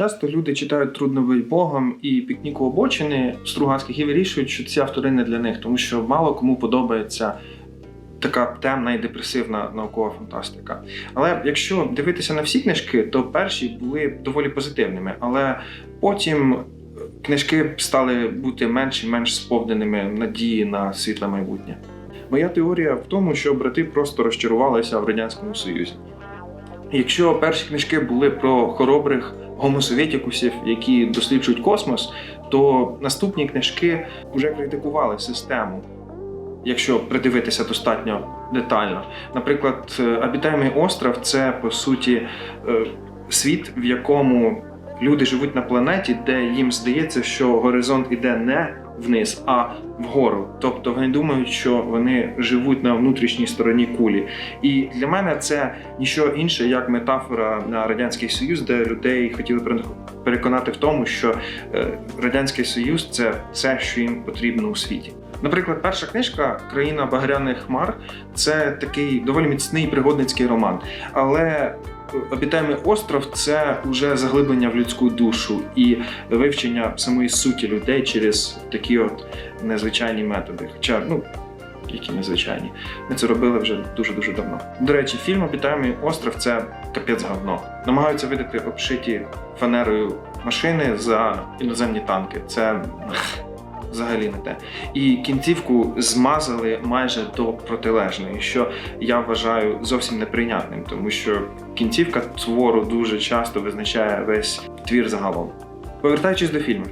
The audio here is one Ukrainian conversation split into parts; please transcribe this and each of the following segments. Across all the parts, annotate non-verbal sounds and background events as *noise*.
Часто люди читають трудно Богом і пікніку обочини Струганських і вирішують, що ці автори не для них, тому що мало кому подобається така темна і депресивна наукова фантастика. Але якщо дивитися на всі книжки, то перші були доволі позитивними, але потім книжки стали бути менш і менш сповненими надії на світле майбутнє. Моя теорія в тому, що брати просто розчарувалися в радянському союзі. Якщо перші книжки були про хоробрих гомосовєтікусів, які досліджують космос, то наступні книжки вже критикували систему, якщо придивитися достатньо детально. Наприклад, е, Обітаємий остров це по суті е, світ, в якому люди живуть на планеті, де їм здається, що горизонт іде не вниз, а вгору. Тобто вони думають, що вони живуть на внутрішній стороні кулі. І для мене це ніщо інше, як метафора на радянський союз, де людей хотіли пере- переконати в тому, що е, радянський союз це все, що їм потрібно у світі. Наприклад, перша книжка Країна багряних хмар це такий доволі міцний пригодницький роман. Але Обітаємий остров це вже заглиблення в людську душу і вивчення самої суті людей через такі от незвичайні методи. Хоча, ну, які незвичайні. Ми це робили вже дуже-дуже давно. До речі, фільм Обітаємий остров це капець говно. Намагаються видати обшиті фанерою машини за іноземні танки. Це взагалі не те. І кінцівку змазали майже до протилежної, що я вважаю зовсім неприйнятним, тому що кінцівка твору дуже часто визначає весь твір загалом. Повертаючись до фільму,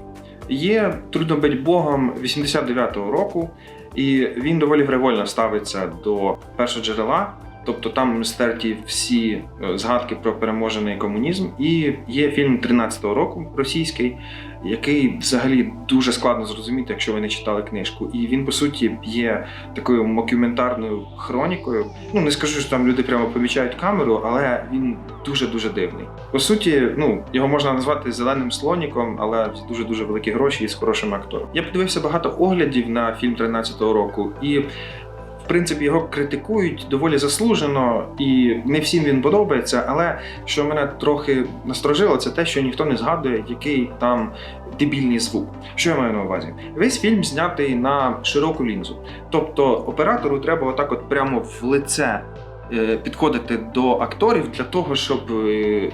є трудно бить Богом 89-го року, і він доволі фривольно ставиться до першого джерела. Тобто там стерті всі е, згадки про переможений комунізм, і є фільм 13-го року російський, який взагалі дуже складно зрозуміти, якщо ви не читали книжку. І він, по суті, є такою мокюментарною хронікою. Ну не скажу, що там люди прямо помічають камеру, але він дуже дуже дивний. По суті, ну його можна назвати зеленим слоніком, але дуже дуже великі гроші і з хорошим актором. Я подивився багато оглядів на фільм 13-го року і. Принципі, його критикують доволі заслужено, і не всім він подобається. Але що мене трохи насторожило, це те, що ніхто не згадує, який там дебільний звук. Що я маю на увазі? Весь фільм знятий на широку лінзу. Тобто оператору треба отак, от прямо в лице е, підходити до акторів для того, щоб е,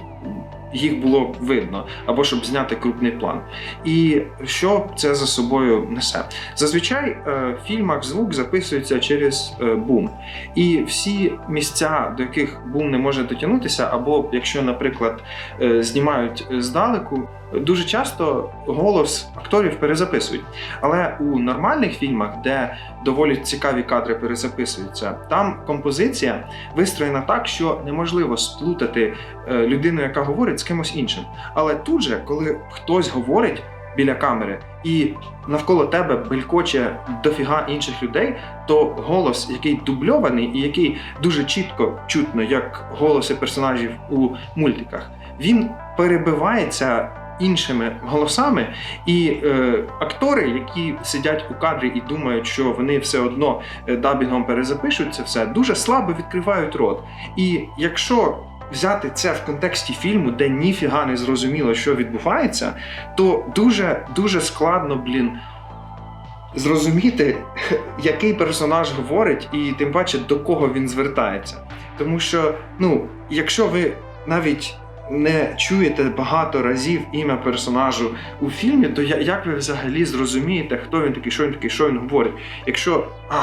їх було видно, або щоб зняти крупний план. І що це за собою несе? Зазвичай е, в фільмах звук записується через е, бум. І всі місця, до яких бум не може дотягнутися, або якщо, наприклад, е, знімають здалеку, дуже часто голос акторів перезаписують. Але у нормальних фільмах, де доволі цікаві кадри перезаписуються, там композиція вистроєна так, що неможливо сплутати е, людину, яка говорить, з кимось іншим. Але тут же, коли хтось говорить біля камери і навколо тебе белькоче дофіга інших людей, то голос, який дубльований і який дуже чітко чутно, як голоси персонажів у мультиках, він перебивається. Іншими голосами, і е, актори, які сидять у кадрі і думають, що вони все одно е, дабінгом перезапишуть це все, дуже слабо відкривають рот. І якщо взяти це в контексті фільму, де ніфіга не зрозуміло, що відбувається, то дуже дуже складно, блін, зрозуміти, *laughs* який персонаж говорить, і тим паче до кого він звертається. Тому що, ну, якщо ви навіть не чуєте багато разів ім'я персонажу у фільмі, то як ви взагалі зрозумієте, хто він такий, що він такий, що він говорить? Якщо. А,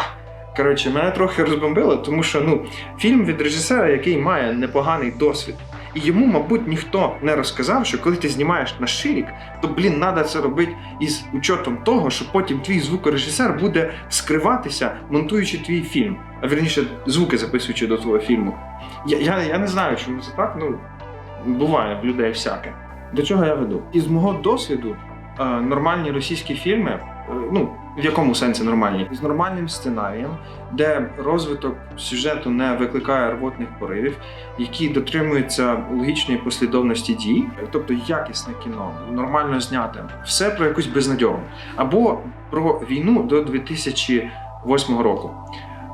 коротше, мене трохи розбомбило, тому що ну, фільм від режисера, який має непоганий досвід. І йому, мабуть, ніхто не розказав, що коли ти знімаєш на ширік, то блін, треба це робити із учетом того, що потім твій звукорежисер буде скриватися, монтуючи твій фільм, а вірніше, звуки записуючи до твого фільму. Я, я, я не знаю, чому це так. Ну буває в людей всяке. До чого я веду? Із мого досвіду е, нормальні російські фільми, е, ну в якому сенсі нормальні? З нормальним сценарієм, де розвиток сюжету не викликає рвотних поривів, які дотримуються логічної послідовності дій, тобто якісне кіно, нормально зняте, все про якусь безнадьогу, або про війну до 2008 року.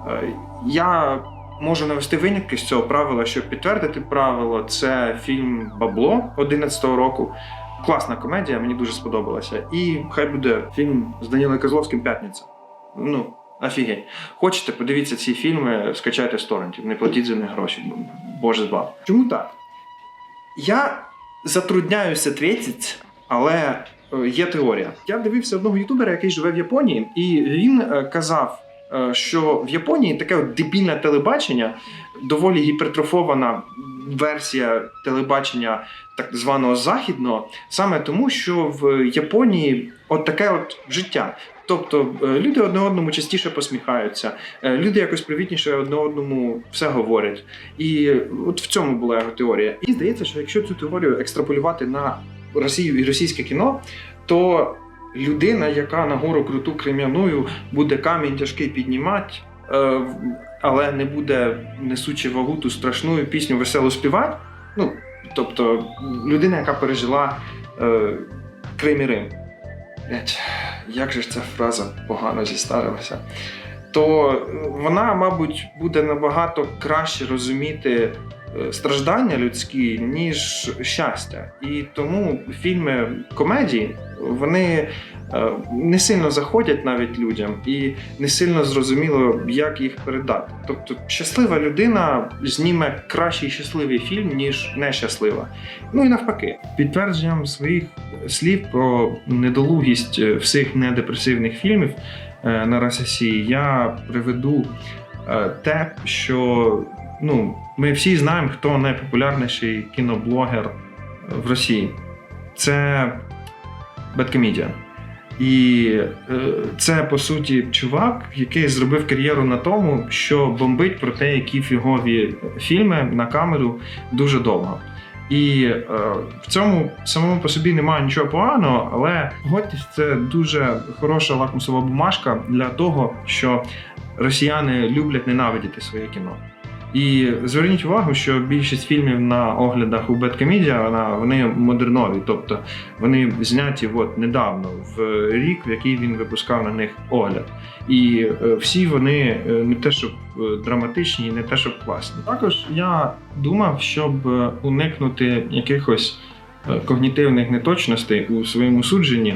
Е, Я можу навести винятки з цього правила, щоб підтвердити правило. Це фільм Бабло 11-го року. Класна комедія, мені дуже сподобалася. І хай буде фільм з Данілою Козловським П'ятниця. Ну, офігеть. Хочете, подивіться ці фільми, скачайте з торрентів, не платіть за них гроші. Боже збав. Чому так? Я затрудняюся третіть, але е, є теорія. Я дивився одного ютубера, який живе в Японії, і він е, казав, що в Японії таке от дебільне телебачення, доволі гіпертрофована версія телебачення так званого західного, саме тому, що в Японії от таке от життя. Тобто е, люди одне одному частіше посміхаються, е, люди якось привітніше одне одному все говорять. І от в цьому була його теорія. І здається, що якщо цю теорію екстраполювати на Росію і російське кіно, то людина, яка на гору круту крем'яною буде камінь тяжкий піднімати, е, але не буде несучи вагу ту страшну пісню весело співати. Ну, тобто людина, яка пережила е, Крим і Рим. Як же ж ця фраза погано зістарилася? То е, вона, мабуть, буде набагато краще розуміти страждання людські, ніж щастя. І тому фільми комедії вони е, не сильно заходять навіть людям і не сильно зрозуміло, як їх передати. Тобто, щаслива людина зніме кращий щасливий фільм, ніж нещаслива. Ну і навпаки, підтвердженням своїх слів про недолугість е, всіх недепресивних фільмів е, на Росії я приведу е, те, що ну, ми всі знаємо, хто найпопулярніший кіноблогер в Росії. Це Беткомедіан. І е, це по суті чувак, який зробив кар'єру на тому, що бомбить про те, які фігові фільми на камеру дуже довго. І е, в цьому самому по собі немає нічого поганого, але погодьтесь, це дуже хороша лакмусова бумажка для того, що росіяни люблять ненавидіти своє кіно. І зверніть увагу, що більшість фільмів на оглядах у Беткомедіа вона вони модернові, тобто вони зняті от недавно, в рік, в який він випускав на них огляд. І е, всі вони е, не те, щоб е, драматичні, не те, щоб класні. Також я думав, щоб уникнути якихось когнітивних неточностей у своєму судженні.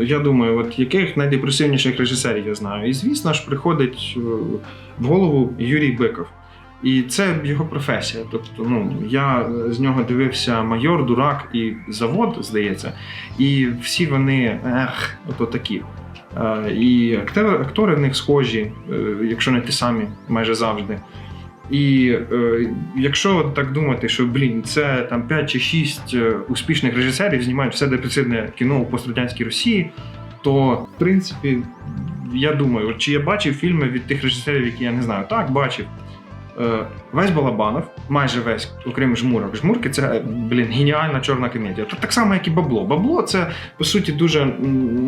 Я думаю, от яких найдепресивніших режисерів я знаю. І звісно ж приходить в голову Юрій Биков. І це його професія. Тобто, ну я з нього дивився майор, дурак і завод, здається, і всі вони ех, ото такі. Е, І актори, актори в них схожі, е, якщо не ті самі, майже завжди. І е, якщо так думати, що блін, це там 5 чи 6 успішних режисерів знімають все депресивне кіно у пострадянській Росії, то в принципі я думаю, чи я бачив фільми від тих режисерів, які я не знаю. Так, бачив. Е, Весь Балабанов, майже весь, окрім жмурок. Жмурки це блін, геніальна чорна комедія. Та так само, як і бабло. Бабло це по суті дуже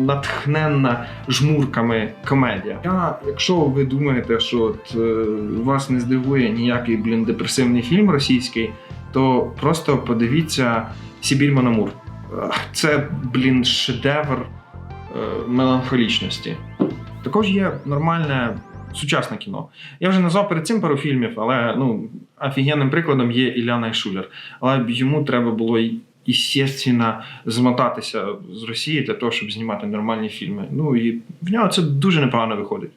натхненна жмурками комедія. Я, якщо ви думаєте, що от, е, вас не здивує ніякий блін депресивний фільм російський, то просто подивіться Сібіль Мономур. Е, Це, блін, шедевр е, меланхолічності. Також є нормальне сучасне кіно. Я вже назвав перед цим пару фільмів, але ну, офігенним прикладом є Ілля Найшулер. Але йому треба було естественно, змотатися з Росії для того, щоб знімати нормальні фільми. Ну і в нього це дуже непогано виходить.